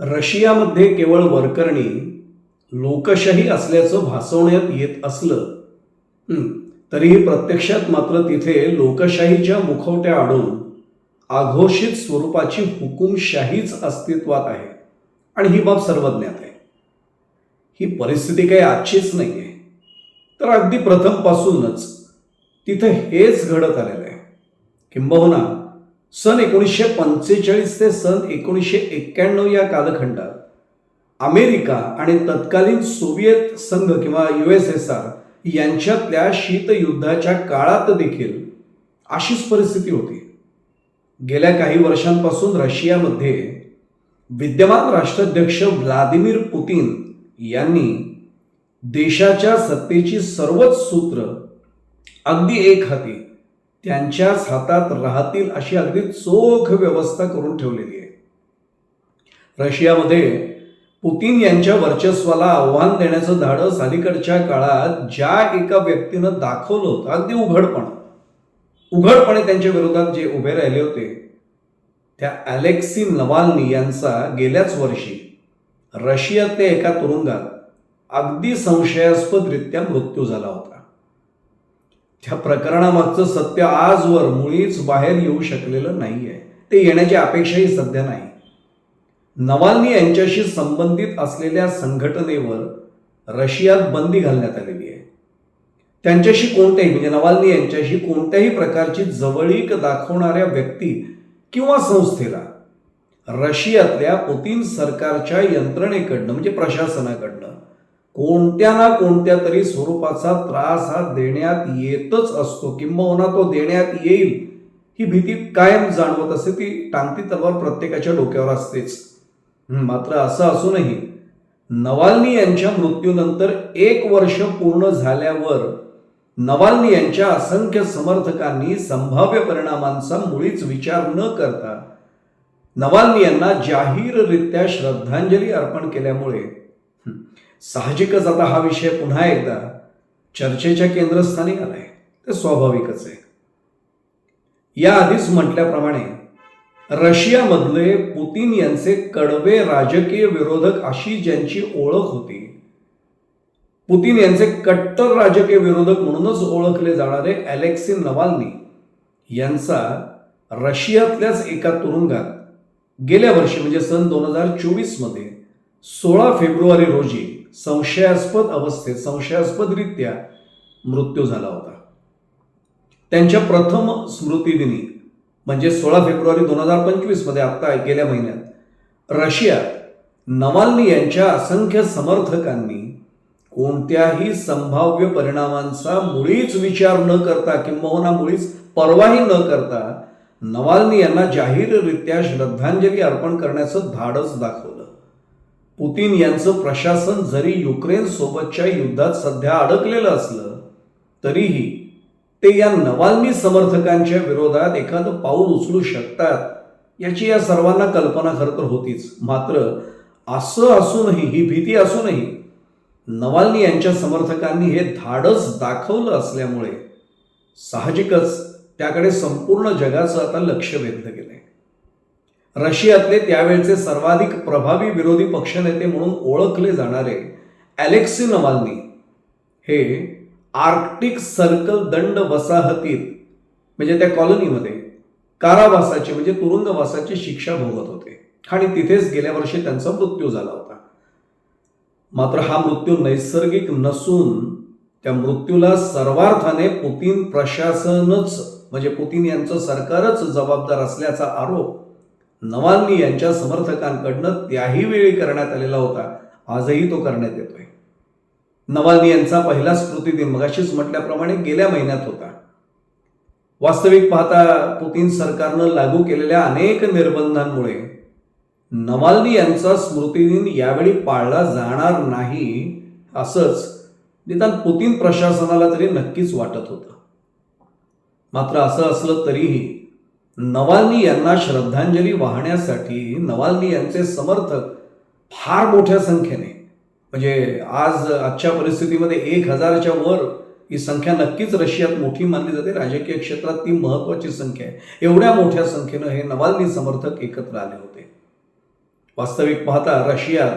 रशियामध्ये केवळ वरकरणी लोकशाही असल्याचं भासवण्यात येत असलं तरीही प्रत्यक्षात मात्र तिथे लोकशाहीच्या मुखवट्या आडून आघोषित स्वरूपाची हुकुमशाहीच अस्तित्वात आहे. आणि ही बाब सर्वज्ञात आहे. ही परिस्थिती काही आजचीच नाही आहे तर अगदी प्रथमपासूनच तिथं हेच घडत आलेलं आहे. किंबहुना सन एकोणीसशे पंचेचाळीस ते सन एकोणीसशे एक्क्याण्णव या कालखंडात अमेरिका आणि तत्कालीन सोव्हिएत संघ किंवा यू एस एस आर यांच्यातल्या शीतयुद्धाच्या काळात देखील अशीच परिस्थिती होती. गेल्या काही वर्षांपासून रशियामध्ये विद्यमान राष्ट्राध्यक्ष व्लादिमीर पुतीन यांनी देशाच्या सत्तेची सर्वच सूत्र अगदी एक हाती त्यांच्याच हातात राहतील अशी अगदी चोख व्यवस्था करून ठेवलेली आहे. रशियामध्ये पुतीन यांच्या वर्चस्वाला आव्हान देण्याचं धाडस अलीकडच्या काळात ज्या एका व्यक्तीनं दाखवलं होतं अगदी उघडपणे. उघडपणे त्यांच्या विरोधात जे उभे राहिले होते त्या अलेक्सी नवाल्नी यांचा गेल्याच वर्षी रशियातल्या एका तुरुंगात अगदी संशयास्पदरित्या मृत्यू झाला होता. त्या प्रकरणामागचं सत्य आजवर मुळीच बाहेर येऊ शकलेलं नाही आहे ते येण्याची अपेक्षाही सध्या नाही. नवाल्नी यांच्याशी संबंधित असलेल्या संघटनेवर रशियात बंदी घालण्यात आलेली आहे. त्यांच्याशी कोणत्याही म्हणजे नवाल्नी यांच्याशी कोणत्याही प्रकारची जवळीक दाखवणाऱ्या व्यक्ती किंवा संस्थेला रशियातल्या पुतीन सरकारच्या यंत्रणेकडनं म्हणजे प्रशासनाकडनं कोणत्या ना कोणत्या तरी स्वरूपाचा त्रास हा देण्यात येतच असतो किंबहुना हो तो देण्यात येईल ही भीती कायम जाणवत असते ती टांगती तलवार प्रत्येकाच्या डोक्यावर असतेच. मात्र असं असूनही नवाल्नी यांच्या मृत्यूनंतर एक वर्ष पूर्ण झाल्यावर नवाल्नी यांच्या असंख्य समर्थकांनी संभाव्य परिणामांचा मुळीच विचार न करता नवाल्नी यांना जाहीररित्या श्रद्धांजली अर्पण केल्यामुळे साहजिकच आता हा विषय पुन्हा एकदा चर्चेच्या केंद्रस्थानी आलाय. ते स्वाभाविकच आहे. या आधीच म्हटल्याप्रमाणे रशियामधले पुतीन यांचे कडवे राजकीय विरोधक अशी ज्यांची ओळख होती पुतीन यांचे कट्टर राजकीय विरोधक म्हणूनच ओळखले जाणारे अलेक्सी नवाल्नी यांचा रशियातल्याच एका तुरुंगात गेल्या वर्षी म्हणजे सन दोन हजार चोवीसमध्ये सोळा फेब्रुवारी रोजी संशयास्पद अवस्थेत संशयास्पदरित्या मृत्यू झाला होता. त्यांच्या प्रथम स्मृतिदिनी म्हणजे सोळा फेब्रुवारी दोन हजार पंचवीसमध्ये आत्ता गेल्या महिन्यात रशियात नवाल्नी यांच्या असंख्य समर्थकांनी कोणत्याही संभाव्य परिणामांचा मुळीच विचार न करता किंबहुना हो मुळीच पर्वाही न करता नवाल्नी यांना जाहीररित्या श्रद्धांजली अर्पण करण्याचं धाडस दाखवलं. पुतीन यांचं प्रशासन जरी युक्रेन सोबतच्या युद्धात सध्या अडकलेलं असलं तरीही ते या नवाल्नी समर्थकांच्या विरोधात एखादं पाऊल उचलू शकतात याची या सर्वांना कल्पना खरं तर होतीच. मात्र असं असूनही ही भीती असूनही नवाल्नी यांच्या समर्थकांनी हे धाडस दाखवलं असल्यामुळे साहजिकच त्याकडे संपूर्ण जगाचं आता लक्ष वेधलं गेलंय. रशियातले त्यावेळचे सर्वाधिक प्रभावी विरोधी पक्षनेते म्हणून ओळखले जाणारे अलेक्सी नवाल्नी हे आर्क्टिक सर्कल दंड वसाहतीत म्हणजे त्या कॉलनीमध्ये कारावासाची म्हणजे तुरुंगवासाची शिक्षा भोगत होते. आणि तिथेच गेल्या वर्षी त्यांचा मृत्यू झाला होता. मात्र हा मृत्यू नैसर्गिक नसून त्या मृत्यूला सर्वार्थाने पुतीन प्रशासनच म्हणजे पुतीन यांचं सरकारच जबाबदार असल्याचा आरोप नवाल्नी यांच्या समर्थकांकडनं त्याही वेळी करण्यात आलेला होता. आजही तो करण्यात येतोय. नवाल्नी यांचा पहिला स्मृतिदिन मगाशीच म्हटल्याप्रमाणे गेल्या महिन्यात होता. वास्तविक पाहता पुतीन सरकारनं लागू केलेल्या अनेक निर्बंधांमुळे नवाल्नी यांचा स्मृतिदिन यावेळी पाळला जाणार नाही असंच निदान पुतीन प्रशासनाला तरी नक्कीच वाटत होतं. मात्र असं असलं तरीही नवाल्नी यांना श्रद्धांजली वाहण्यासाठी नवाल्नी यांचे समर्थक फार मोठ्या संख्येने म्हणजे आज आजच्या परिस्थितीमध्ये एक हजारच्या वर ही संख्या नक्कीच रशियात मोठी मानली जाते. राजकीय क्षेत्रात ती महत्वाची संख्या आहे. एवढ्या मोठ्या संख्येनं हे नवाल्नी समर्थक एकत्र आले होते. वास्तविक पाहता रशियात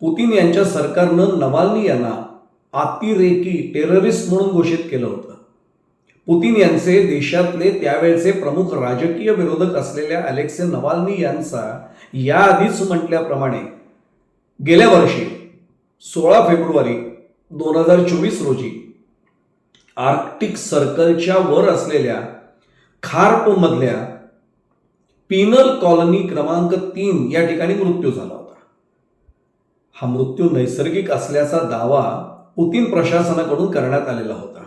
पुतीन यांच्या सरकारनं नवाल्नी यांना अतिरेकी टेररिस्ट म्हणून घोषित केलं होतं. पुतीन यांचे देशातले त्यावेळचे प्रमुख राजकीय विरोधक असलेल्या अलेक्से नवाल्नी यांचा याआधीच म्हटल्याप्रमाणे गेल्या वर्षी सोळा फेब्रुवारी दोन हजार चोवीस रोजी आर्क्टिक सर्कलच्या वर असलेल्या खार्पमधल्या पिनल कॉलनी क्रमांक तीन या ठिकाणी मृत्यू झाला होता. हा मृत्यू नैसर्गिक असल्याचा दावा पुतीन प्रशासनाकडून करण्यात आलेला होता.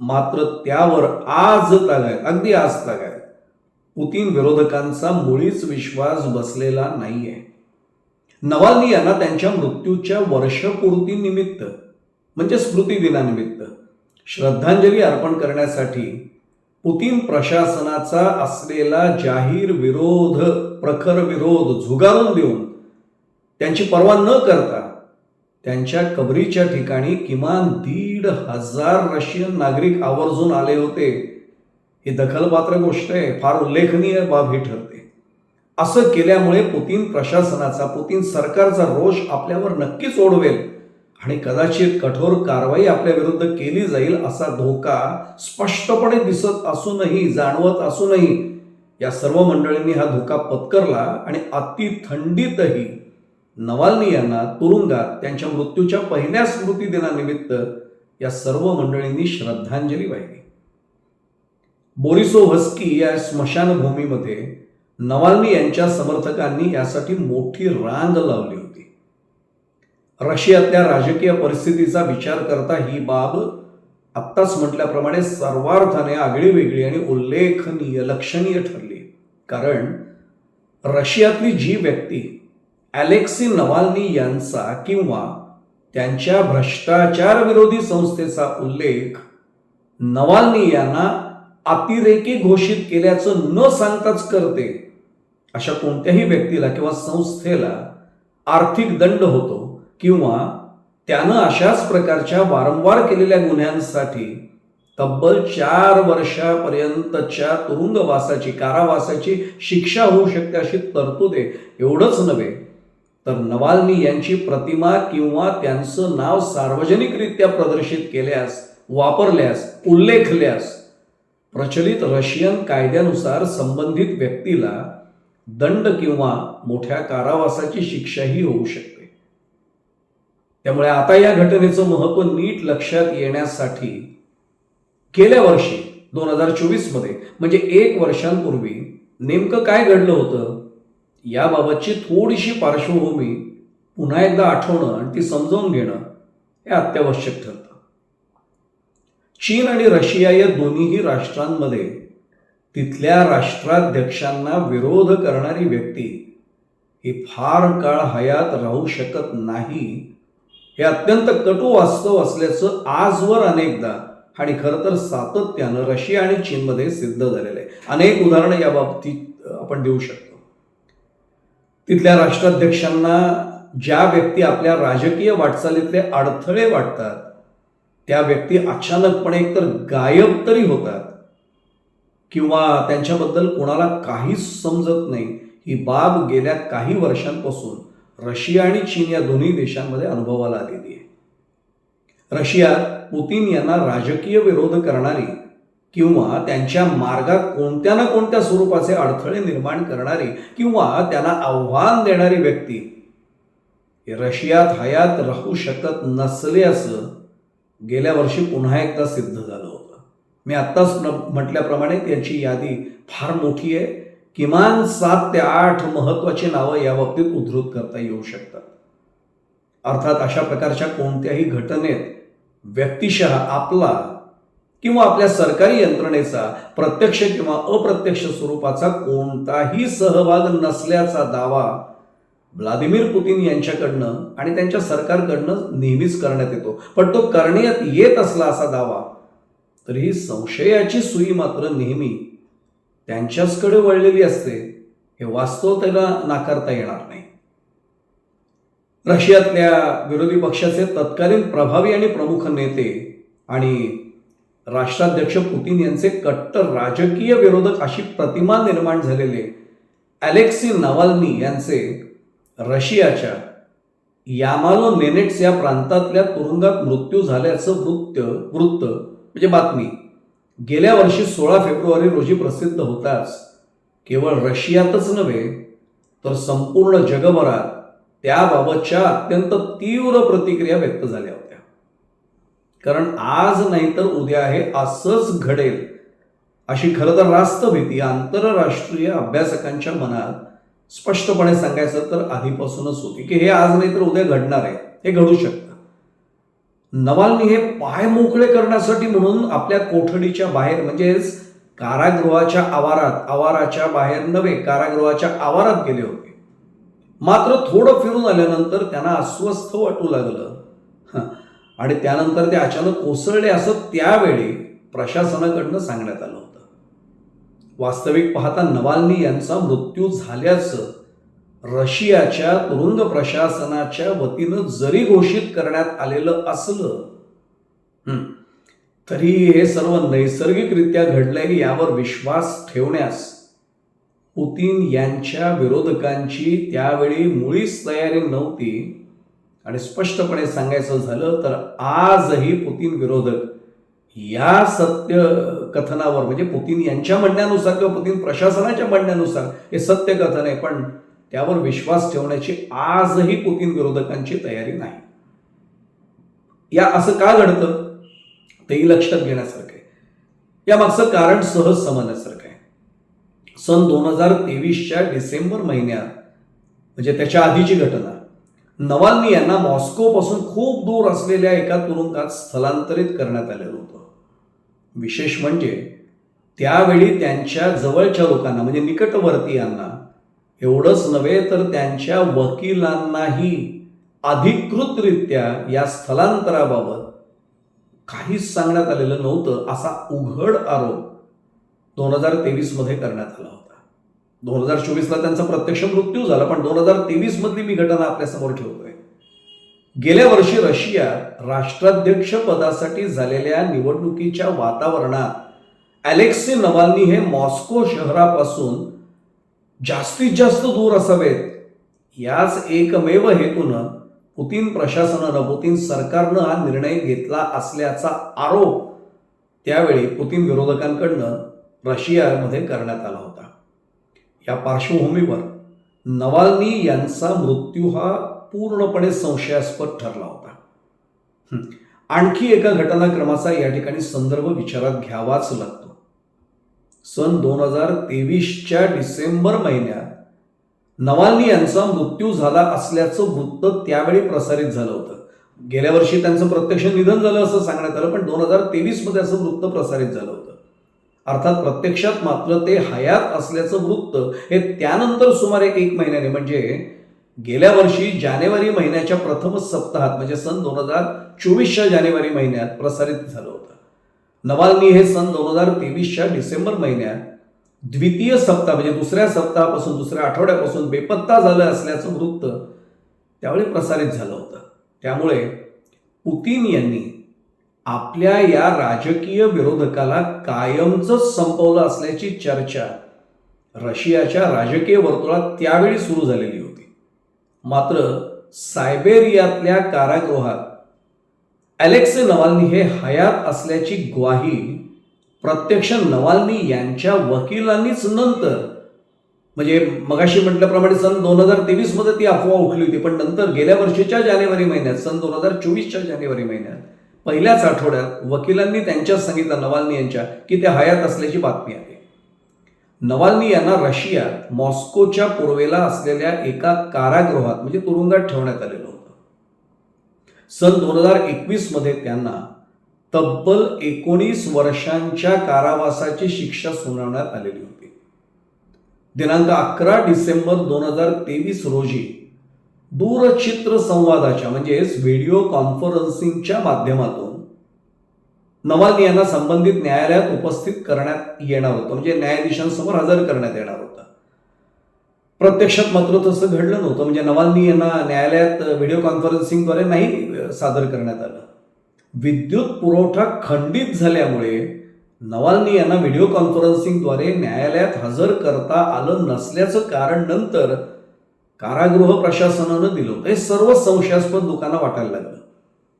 मात्र त्यावर आज तागायत अगदी आज तागायत पुतीन विरोधकांचा मुळीच विश्वास बसलेला नाहीये. नवाल्नी यांना त्यांच्या मृत्यूच्या वर्षपूर्तीनिमित्त म्हणजे स्मृती दिनानिमित्त श्रद्धांजली अर्पण करण्यासाठी पुतीन प्रशासनाचा असलेला जाहीर विरोध प्रखर विरोध झुगारून देऊन त्यांची पर्वा न करता त्यांच्या कबरीच्या ठिकाणी किमान दीड हजार रशियन नागरिक आवर्जून आले होते. ही दखलपात्र गोष्ट आहे फार उल्लेखनीय बाब ही ठरते. असं केल्यामुळे पुतीन प्रशासनाचा पुतीन सरकारचा रोष आपल्यावर नक्कीच ओढवेल आणि कदाचित कठोर कारवाई आपल्या विरुद्ध केली जाईल असा धोका स्पष्टपणे दिसत असूनही जाणवत असूनही या सर्व मंडळींनी हा धोका पत्करला आणि अति थंडीतही नवाल्नी यांना तुरुंगात त्यांच्या मृत्यूच्या पहिल्या स्मृती दिनानिमित्त या सर्व मंडळींनी श्रद्धांजली वाहिली. बोरिसो हस्की या स्मशानभूमीमध्ये नवाल्नी यांच्या समर्थकांनी यासाठी मोठी रांग लावली होती. रशियातल्या राजकीय परिस्थितीचा विचार करता ही बाब आत्ताच म्हटल्याप्रमाणे सर्वार्थाने आगळी वेगळी आणि उल्लेखनीय लक्षणीय ठरली. कारण रशियातली जी व्यक्ती अलेक्सी नवाल्नी यांचा किंवा त्यांच्या भ्रष्टाचार विरोधी संस्थेचा उल्लेख नवाल्नी यांना अतिरेकी घोषित केल्याचं न सांगताच करते अशा कोणत्याही व्यक्तीला किंवा संस्थेला आर्थिक दंड होतो किंवा त्यानं अशाच प्रकारच्या वारंवार केलेल्या गुन्ह्यांसाठी तब्बल चार वर्षापर्यंतच्या तुरुंगवासाची कारावासाची शिक्षा होऊ शकते अशी तरतूद आहे एवढंच नव्हे. तर नवाल्नी यांची प्रतिमा किंवा त्यांचं नाव सार्वजनिकरित्या प्रदर्शित केल्यास वापरल्यास उल्लेखल्यास प्रचलित रशियन कायद्यानुसार संबंधित व्यक्तीला दंड किंवा मोठ्या कारावासाची शिक्षाही होऊ शकते. त्यामुळे आता या घटनेचं महत्त्व नीट लक्षात येण्यासाठी गेल्या वर्षी दोन हजार चोवीसमध्ये म्हणजे एक वर्षांपूर्वी नेमकं काय घडलं होतं? याबाबतची थोडीशी पार्श्वभूमी पुन्हा एकदा आठवणं आणि ती समजावून घेणं हे अत्यावश्यक ठरतं. चीन आणि रशिया या दोन्हीही राष्ट्रांमध्ये तिथल्या राष्ट्राध्यक्षांना विरोध करणारी व्यक्ती ही फार काळ हयात राहू शकत नाही. हे अत्यंत कटू वास्तव असल्याचं आजवर अनेकदा आणि खरं तर सातत्यानं रशिया आणि चीनमध्ये सिद्ध झालेलं आहे. अनेक उदाहरणं या बाबतीत आपण देऊ शकतो. तिथल्या राष्ट्राध्यक्षांना ज्या व्यक्ती आपल्या राजकीय वाटचालीतले अडथळे वाटतात त्या व्यक्ती अचानकपणे एकतर गायब तरी होतात किंवा त्यांच्याबद्दल कोणाला काहीच समजत नाही. ही बाब गेल्या काही वर्षांपासून रशिया आणि चीन या दोन्ही देशांमध्ये अनुभवाला आलेली आहे. रशियात पुतीन यांना राजकीय विरोध करणारी किंवा त्यांच्या मार्गात कोणत्या ना कोणत्या स्वरूपाचे अडथळे निर्माण करणारी किंवा त्यांना आव्हान देणारी व्यक्ती रशियात हयात राहू शकत नसले असं गेल्या वर्षी पुन्हा एकदा सिद्ध झालं होतं. मी आत्ताच न- म्हटल्याप्रमाणे त्याची यादी फार मोठी आहे. किमान सात ते आठ महत्वाची नावं या बाबतीत उद्धृत करता येऊ शकतात. अर्थात अशा प्रकारच्या कोणत्याही घटनेत व्यक्तिशः आपला किंवा आपल्या सरकारी यंत्रणेचा प्रत्यक्ष किंवा अप्रत्यक्ष स्वरूपाचा कोणताही सहभाग नसल्याचा दावा व्लादिमीर पुतीन यांच्याकडनं आणि त्यांच्या सरकारकडनं नेहमीच करण्यात येतो. पण तो करण्यात येत असला असा दावा तरीही संशयाची सुई मात्र नेहमी त्यांच्याचकडे वळलेली असते हे वास्तव त्याला नाकारता येणार नाही. रशियातल्या विरोधी पक्षाचे तत्कालीन प्रभावी आणि प्रमुख नेते आणि राष्ट्राध्यक्ष पुतीन यांचे कट्टर राजकीय विरोधक अशी प्रतिमा निर्माण झालेले अलेक्सी नवाल्नी यांचे रशियाच्या यामालो नेनेट्स या प्रांतातल्या तुरुंगात मृत्यू झाल्याचं वृत्त वृत्त म्हणजे बातमी. गेल्या वर्षी सोळा फेब्रुवारी रोजी प्रसिद्ध होताच. केवळ रशियातच नव्हे तर संपूर्ण जगभरात त्याबाबतच्या अत्यंत तीव्र प्रतिक्रिया व्यक्त झाल्या. कारण आज नाही तर उद्या हे असंच घडेल. अशी खरं तर रास्त भीती आंतरराष्ट्रीय अभ्यासकांच्या मनात स्पष्टपणे सांगायचं तर आधीपासूनच होती की हे आज नाही तर उद्या घडणार आहे. हे घडू शकतं. नवालनी हे पाय मोकळे करण्यासाठी म्हणून आपल्या कोठडीच्या बाहेर म्हणजेच कारागृहाच्या आवारात आवाराच्या बाहेर नव्हे कारागृहाच्या आवारात गेले होते. मात्र थोडं फिरून आल्यानंतर त्यांना अस्वस्थ वाटू लागलं. आणि त्यानंतर ते अचानक कोसळले असं त्यावेळी प्रशासनाकडनं सांगण्यात आलं होतं. वास्तविक पाहता नवाल्नी यांचा मृत्यू झाल्याचं रशियाच्या तुरुंग प्रशासनाच्या वतीनं जरी घोषित करण्यात आलेलं असलं तरी हे सर्व नैसर्गिकरित्या घडलंय यावर विश्वास ठेवण्यास पुतीन यांच्या विरोधकांची त्यावेळी मुळीच तयारी नव्हती. आणि स्पष्टपणे सांगायचं झालं तर आजही पुतीन विरोधक या सत्य कथनावर म्हणजे पुतीन यांच्या म्हणण्यानुसार किंवा पुतीन प्रशासनाच्या म्हणण्यानुसार हे सत्य कथन आहे पण त्यावर विश्वास ठेवण्याची आजही पुतीन विरोधकांची तयारी नाही. या असं का घडतं? तेही लक्षात घेण्यासारखं आहे. या मागचं कारण सहज समजण्यासारखं आहे. सन दोन हजार तेवीसच्या डिसेंबर महिन्यात म्हणजे त्याच्या आधीची घटना नवाल्नी यांना मॉस्कोपासून खूप दूर असलेल्या एका तुरुंगात स्थलांतरित करण्यात आलेलं होतं. विशेष म्हणजे त्यावेळी त्यांच्या जवळच्या लोकांना म्हणजे निकटवर्तीयांना एवढंच नव्हे तर त्यांच्या वकिलांनाही अधिकृतरित्या या स्थलांतराबाबत काहीच सांगण्यात आलेलं नव्हतं असा उघड आरोप दोन हजार तेवीसमध्ये करण्यात आला होता. दोन हजार चोवीसला त्यांचा प्रत्यक्ष मृत्यू झाला पण दोन हजार तेवीस मधली मी घटना आपल्यासमोर ठेवतोय. गेल्या वर्षी रशिया राष्ट्राध्यक्ष पदासाठी झालेल्या निवडणुकीच्या वातावरणात अलेक्सी नवाल्नी हे मॉस्को शहरापासून जास्तीत जास्त दूर असावेत. याच एकमेव हेतूनं पुतीन प्रशासनानं पुतीन सरकारनं हा निर्णय घेतला असल्याचा आरोप त्यावेळी पुतीन विरोधकांकडनं रशियामध्ये करण्यात आला होता. या पार्श्वभूमीवर नवाल्नी यांचा मृत्यू हा पूर्णपणे संशयास्पद ठरला होता. आणखी एका घटनाक्रमाचा या ठिकाणी संदर्भ विचारात घ्यावाच लागतो. सन दोन हजार तेवीसच्या डिसेंबर महिन्यात नवाल्नी यांचा मृत्यू झाला असल्याचं वृत्त त्यावेळी प्रसारित झालं होतं. गेल्या वर्षी त्यांचं प्रत्यक्ष निधन झालं असं सांगण्यात आलं पण दोन हजार तेवीसमध्ये असं वृत्त प्रसारित झालं होतं. अर्थात प्रत्यक्षात मात्र ते हयात असल्याचं वृत्त हे त्यानंतर सुमारे एक महिन्याने म्हणजे गेल्या वर्षी जानेवारी महिन्याच्या प्रथम सप्ताहात म्हणजे सन दोन हजार चोवीसच्या जानेवारी महिन्यात प्रसारित झालं होतं. नवालनी हे सन दोन हजार तेवीसच्या डिसेंबर महिन्यात द्वितीय सप्ताह म्हणजे दुसऱ्या सप्ताहापासून दुसऱ्या आठवड्यापासून बेपत्ता झालं असल्याचं वृत्त त्यावेळी प्रसारित झालं होतं. त्यामुळे पुतीन यांनी आपल्या या राजकीय विरोधकाला कायमच संपवलं असल्याची चर्चा रशियाच्या राजकीय वर्तुळात त्यावेळी सुरू झालेली होती. मात्र सायबेरियातल्या कारागृहात अलेक्से नवाल्नी हे हयात असल्याची ग्वाही प्रत्यक्ष नवाल्नी यांच्या वकिलांनीच नंतर म्हणजे मगाशी म्हटल्याप्रमाणे सन दोन हजार तेवीसमध्ये ती अफवा उठली होती पण नंतर गेल्या वर्षीच्या जानेवारी महिन्यात सन दोन हजार चोवीसच्या जानेवारी महिन्यात पहिल्याच आठवड्यात वकिलांनी त्यांच्याच सांगितलं नवाल्नी यांच्या की ते हयात असल्याची बातमी आहे. नवाल्नी यांना रशियात मॉस्कोच्या पूर्वेला असलेल्या एका कारागृहात म्हणजे तुरुंगात ठेवण्यात आलेलं होतं. सन दोन हजार एकवीसमध्ये त्यांना तब्बल एकोणीस वर्षांच्या कारावासाची शिक्षा सुनावण्यात आलेली होती. दिनांक अकरा डिसेंबर दोन हजार तेवीस रोजी दूरचित्र संवादाच्या म्हणजेच व्हिडिओ कॉन्फरन्सिंगच्या माध्यमातून नवाल्नी यांना संबंधित न्यायालयात उपस्थित करण्यात येणार होतं. म्हणजे न्यायाधीशांसमोर हजर करण्यात येणार होतं. प्रत्यक्षात मात्र तसं घडलं नव्हतं. म्हणजे नवाल्नी यांना न्यायालयात व्हिडिओ कॉन्फरन्सिंगद्वारे नाही सादर करण्यात आलं. विद्युत पुरवठा खंडित झाल्यामुळे नवालनी यांना व्हिडिओ कॉन्फरन्सिंगद्वारे न्यायालयात हजर करता आलं नसल्याचं कारण नंतर कारागृह प्रशासनानं दिलं. होतं हे सर्व संशयास्पद लोकांना वाटायला लागलं.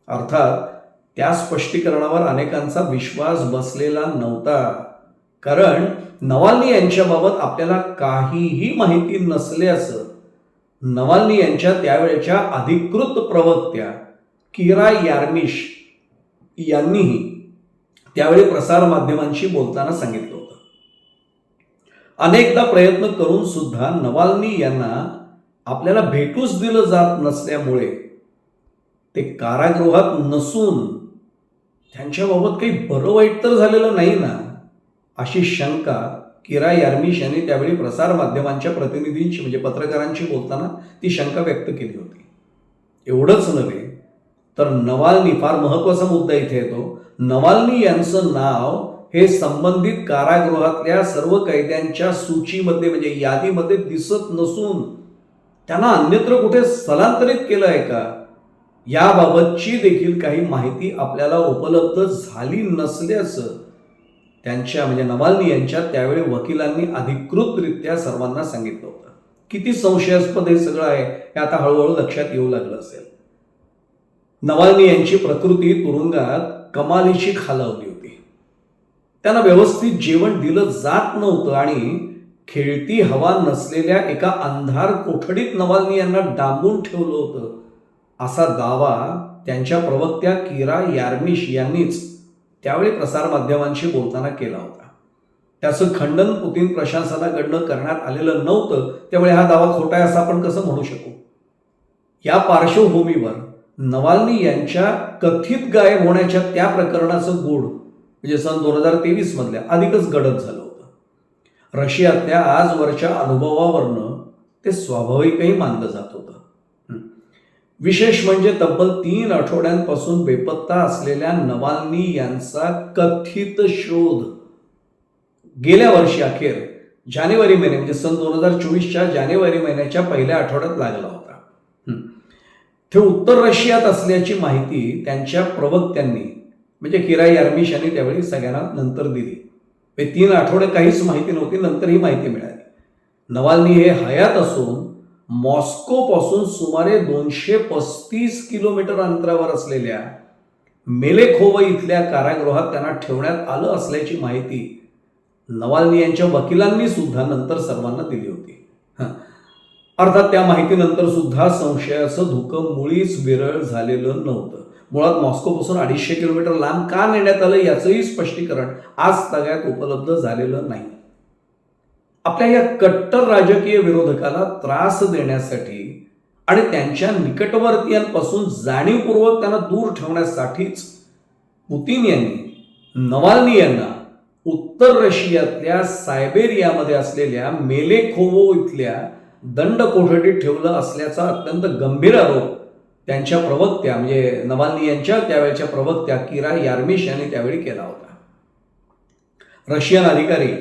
अर्थात त्या स्पष्टीकरणावर अनेकांचा विश्वास बसलेला नव्हता. कारण नवाल्नी यांच्याबाबत आपल्याला काहीही माहिती नसल्याचं नवाल्नी यांच्या त्यावेळच्या अधिकृत प्रवक्त्या किरा यार्मिश यांनीही त्यावेळी प्रसारमाध्यमांशी बोलताना सांगितलं होतं. अनेकदा प्रयत्न करून सुद्धा नवाल्नी यांना आपल्याला भेटूच दिलं जात नसल्यामुळे ते कारागृहात नसून त्यांच्याबाबत काही बरं वाईट तर झालेलं नाही ना? अशी शंका किरा यार्मिश यांनी त्यावेळी प्रसारमाध्यमांच्या प्रतिनिधींशी म्हणजे पत्रकारांशी बोलताना ती शंका व्यक्त केली होती. एवढंच नव्हे तर नवाल्नी फार महत्त्वाचा मुद्दा इथे येतो. नवाल्नी यांचं नाव हे संबंधित कारागृहातल्या सर्व कैद्यांच्या सूचीमध्ये म्हणजे यादीमध्ये दिसत नसून त्यांना अन्यत्र कुठे स्थलांतरित केलं आहे का? याबाबतची देखील काही माहिती आपल्याला उपलब्ध झाली नसल्याचं त्यांच्या म्हणजे नवाल्नी यांच्या त्यावेळी वकिलांनी अधिकृतरित्या सर्वांना सांगितलं होतं. किती संशयास्पद हे सगळं आहे हे आता हळूहळू लक्षात येऊ लागलं असेल. नवाल्नी यांची प्रकृती तुरुंगात कमालीची खालावली होती. त्यांना व्यवस्थित जेवण दिलं जात नव्हतं आणि खेळती हवा नसलेल्या एका अंधार कोठडीत नवाल्नी यांना डांबून ठेवलं होतं. असा दावा त्यांच्या प्रवक्त्या किरा यार्मिश यांनीच त्यावेळी प्रसारमाध्यमांशी बोलताना केला होता. त्याचं खंडन पुतीन प्रशासनाकडनं करण्यात आलेलं नव्हतं. त्यामुळे हा दावा खोटा आहे असं आपण कसं म्हणू शकू? या पार्श्वभूमीवर नवाल्नी यांच्या कथित गायब होण्याच्या त्या प्रकरणाचं गूढ म्हणजे सन दोन हजार तेवीसमधल्या अधिकच गडद झालं. रशियातल्या आजवरच्या अनुभवावरनं ते स्वाभाविकही मानलं जात होतं. विशेष म्हणजे तब्बल तीन आठवड्यांपासून बेपत्ता असलेल्या नवाल्नी यांचा कथित शोध. गेल्या वर्षी अखेर जानेवारी महिने म्हणजे सन दोन हजार चोवीसच्या जानेवारी महिन्याच्या पहिल्या आठवड्यात लागला होता. ते उत्तर रशियात असल्याची माहिती त्यांच्या प्रवक्त्यांनी म्हणजे किराई आर्मिश यांनी त्यावेळी सगळ्यांना नंतर दिली. हे तीन आठवडे काहीच माहिती नव्हती नंतर ही माहिती मिळाली. नवाल्नी हे हयात असून मॉस्को पासून सुमारे दोनशे पस्तीस किलोमीटर अंतरावर असलेल्या मेलेखोव इथल्या कारागृहात त्यांना ठेवण्यात आलं असल्याची माहिती नवाल्नी यांच्या वकिलांनी सुद्धा नंतर सर्वांना दिली होती. अर्थात त्या माहितीनंतर सुद्धा संशयाचं धुकं मुळीच विरळ झालेलं नव्हतं. मुळात मॉस्कोपासून अडीचशे किलोमीटर लांब का नेण्यात आलं याचंही स्पष्टीकरण आज तगायत उपलब्ध झालेलं नाही. आपल्या या कट्टर राजकीय विरोधकाला त्रास देण्यासाठी आणि त्यांच्या निकटवर्तीयांपासून जाणीवपूर्वक त्यांना दूर ठेवण्यासाठीच पुतीन यांनी नवाल्नी यांना उत्तर रशियातल्या सायबेरियामध्ये असलेल्या मेलेखोवो इथल्या दंड कोठडीत ठेवलं असल्याचा अत्यंत गंभीर आरोप त्यांच्या प्रवक्त्या म्हणजे नवाल्नी यांच्या त्यावेळच्या प्रवक्त्या किरा यार्मिश यांनी त्यावेळी केला होता. रशियन अधिकारी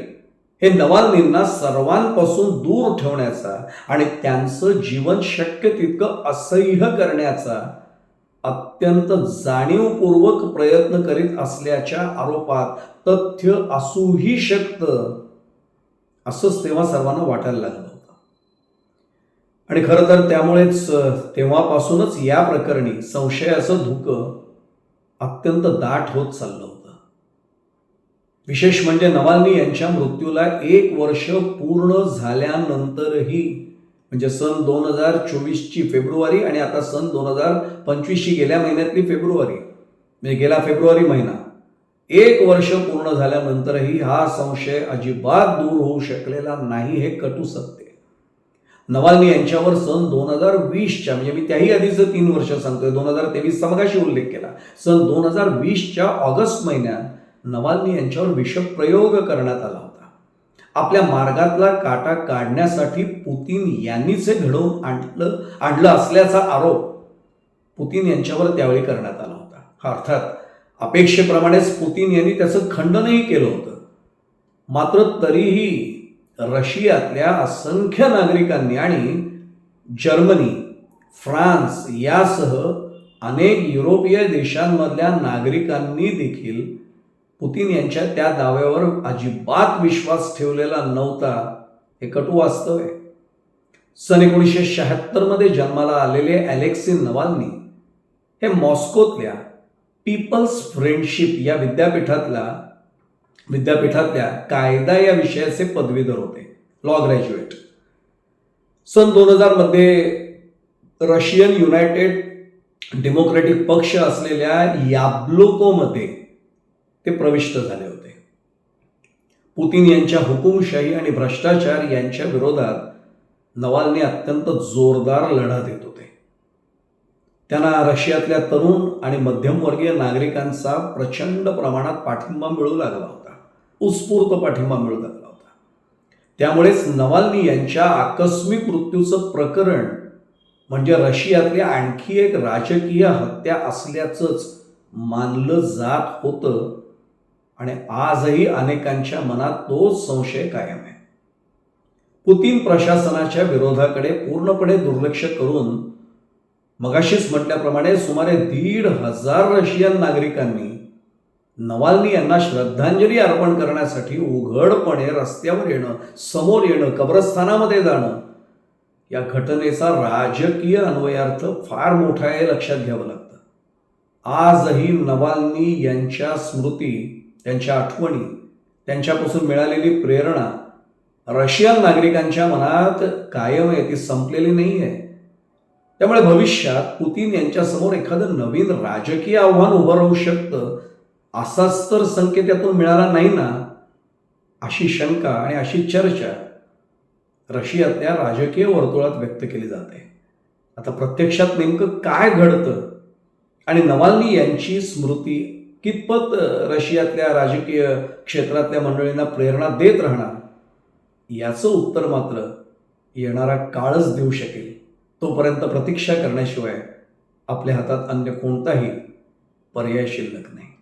हे नवाल्नींना सर्वांपासून दूर ठेवण्याचा आणि त्यांचं जीवन शक्य तितकं असह्य करण्याचा अत्यंत जाणीवपूर्वक प्रयत्न करीत असल्याच्या आरोपात तथ्य असूही शकतं असंच तेव्हा सर्वांना वाटायला लागलं. आणि खरं तर त्यामुळेच तेव्हापासूनच या प्रकरणी संशयाचं धुकं अत्यंत दाट होत चाललं होतं. विशेष म्हणजे नवाल्नी यांच्या मृत्यूला एक वर्ष पूर्ण झाल्यानंतरही म्हणजे सन दोन हजार चोवीसची फेब्रुवारी आणि आता सन दोन हजार पंचवीसची गेल्या महिन्यातली फेब्रुवारी म्हणजे गेला फेब्रुवारी महिना एक वर्ष पूर्ण झाल्यानंतरही हा संशय अजिबात दूर होऊ शकलेला नाही हे कटू सत्य नवाल्नी यांच्यावर सन दोन हजार वीसच्या म्हणजे मी त्याही आधीचं तीन वर्ष सांगतोय दोन हजार तेवीस समगाशी उल्लेख केला. सन दोन हजार वीसच्या ऑगस्ट महिन्यात नवाल्नी यांच्यावर विषप्रयोग करण्यात आला होता. आपल्या मार्गातला काटा काढण्यासाठी पुतीन यांनीच हे घडवून आणलं आणलं असल्याचा आरोप पुतीन यांच्यावर त्यावेळी करण्यात आला होता. हा अर्थात अपेक्षेप्रमाणेच पुतीन यांनी त्याचं खंडनही केलं होतं. मात्र तरीही रशियातल्या असंख्य नागरिकांनी आणि जर्मनी फ्रान्स यासह अनेक युरोपीय देशांमधल्या नागरिकांनी देखील पुतीन यांच्या त्या दाव्यावर अजिबात विश्वास ठेवलेला नव्हता. हे कटू वास्तव आहे. सन एकोणीसशे शहात्तरमध्ये जन्माला आलेले अलेक्सी नवालनी हे मॉस्कोतल्या पीपल्स फ्रेंडशिप या विद्यापीठातला विद्यापीठातल्या कायदा या विषयाचे पदवीधर होते. लॉ ग्रॅज्युएट सन दोन हजारमध्ये रशियन युनायटेड डेमोक्रॅटिक पक्ष असलेल्या याब्लोकोमध्ये ते प्रविष्ट झाले होते. पुतीन यांच्या हुकुमशाही आणि भ्रष्टाचार यांच्या विरोधात नवालने अत्यंत जोरदार लढा देत होते. त्यांना रशियातल्या तरुण आणि मध्यमवर्गीय नागरिकांचा प्रचंड प्रमाणात पाठिंबा मिळू लागला होता. उत्स्फूर्त पाठिंबा मिळत आला होता. त्यामुळेच नवाल्नी यांच्या आकस्मिक मृत्यूचं प्रकरण म्हणजे रशियातली आणखी एक राजकीय हत्या असल्याचंच मानलं जात होतं आणि आजही अनेकांच्या मनात तोच संशय कायम आहे. पुतीन प्रशासनाच्या विरोधाकडे पूर्णपणे दुर्लक्ष करून मगाशीच म्हटल्याप्रमाणे सुमारे दीड हजार रशियन नागरिकांनी नवाल्नी यांना श्रद्धांजली अर्पण करण्यासाठी उघडपणे रस्त्यावर येणं समोर येणं कब्रस्थानामध्ये जाणं या घटनेचा राजकीय अन्वयार्थ फार मोठा आहे लक्षात घ्यावं लागतं. आजही नवाल्नी यांच्या स्मृती त्यांच्या आठवणी त्यांच्यापासून मिळालेली प्रेरणा रशियन नागरिकांच्या मनात कायम आहे ती संपलेली नाही आहे. त्यामुळे भविष्यात पुतीन यांच्यासमोर एखादं नवीन राजकीय आव्हान उभं राहू शकतं असाच तर संकेत यातून मिळाला नाही ना? अशी शंका आणि अशी चर्चा रशियातल्या राजकीय वर्तुळात व्यक्त केली जाते. आता प्रत्यक्षात नेमकं काय घडतं? आणि नवाल्नी यांची स्मृती कितपत रशियातल्या राजकीय क्षेत्रातल्या मंडळींना प्रेरणा देत राहणार? याचं उत्तर मात्र येणारा काळच देऊ शकेल. तोपर्यंत प्रतीक्षा करण्याशिवाय आपल्या हातात अन्य कोणताही पर्याय शिल्लक नाही.